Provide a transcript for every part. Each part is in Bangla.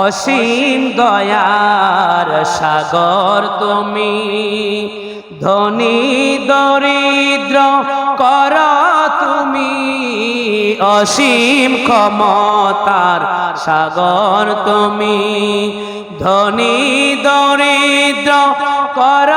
অসীম দয়ার সাগর তুমি, ধনী দরিদ্র কর তুমি, অসীম ক্ষমতার সাগর তুমি, ধনী দরিদ্র কর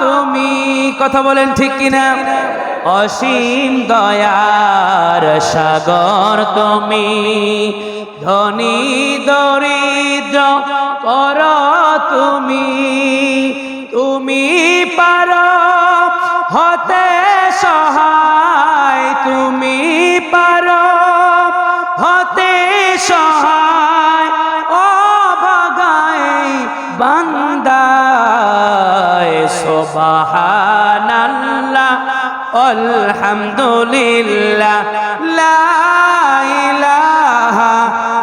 তুমি। কথা বলেন ঠিক কিনা? অসীম দয়ার সাগর তুমি ধনী দরিদ্র কর তুমি তুমি পার, হতে সহায় তুমি পার, হতে সহায় ও বাগায় বান্দায়, সোবাহানাল্লাহ, আলহামদুলিল্লাহ, লা ইলাহা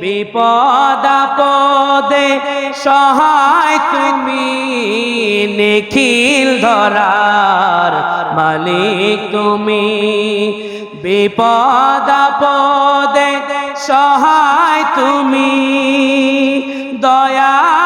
বিপদ পদে সহায় তুমি নিখিল ধরার মালিক তুমি। বিপদ পদে সহায় তুমি দিয়ে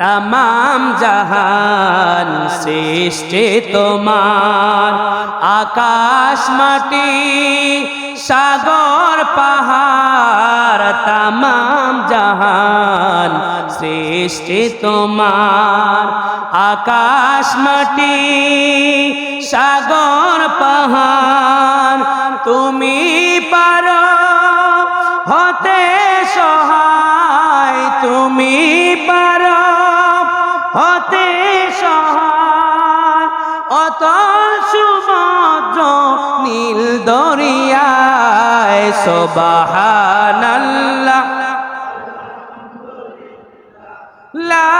তমাম জাহান সৃষ্টি তোমার। আকাশ, মাটি, সাগর, পাহাড়, তমাম জাহান সৃষ্টি তোমার। আকাশ, মাটি, সাগর, পাহাড় হতে সহায়। অতল সমুদ্র নীল দরিয়ায়, সোবাহানাল্লাহ। লা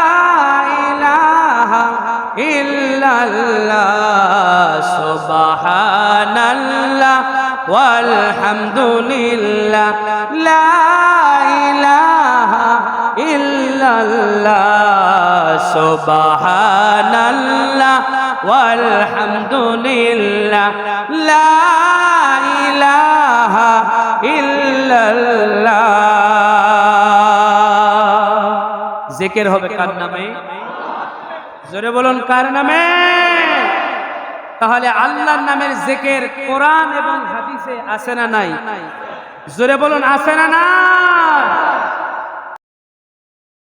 ইলাহা ইল্লাল্লাহ, সুবহানাল্লাহ, ওয়ালহামদুলিল্লাহ। লা ইলাহা ইল্লাল্লাহ। সুবহানাল্লাহ, ওয়ালহামদুলিল্লাহ, লা ইলাহা ইল্লাল্লাহ। জিকির হবে কার নামে? জোরে বলুন, কার নামে? তাহলে আল্লাহর নামের জেকের কোরআন এবং হাদিসে আছে না নাই? জোরে বলুন, আছে না নাই?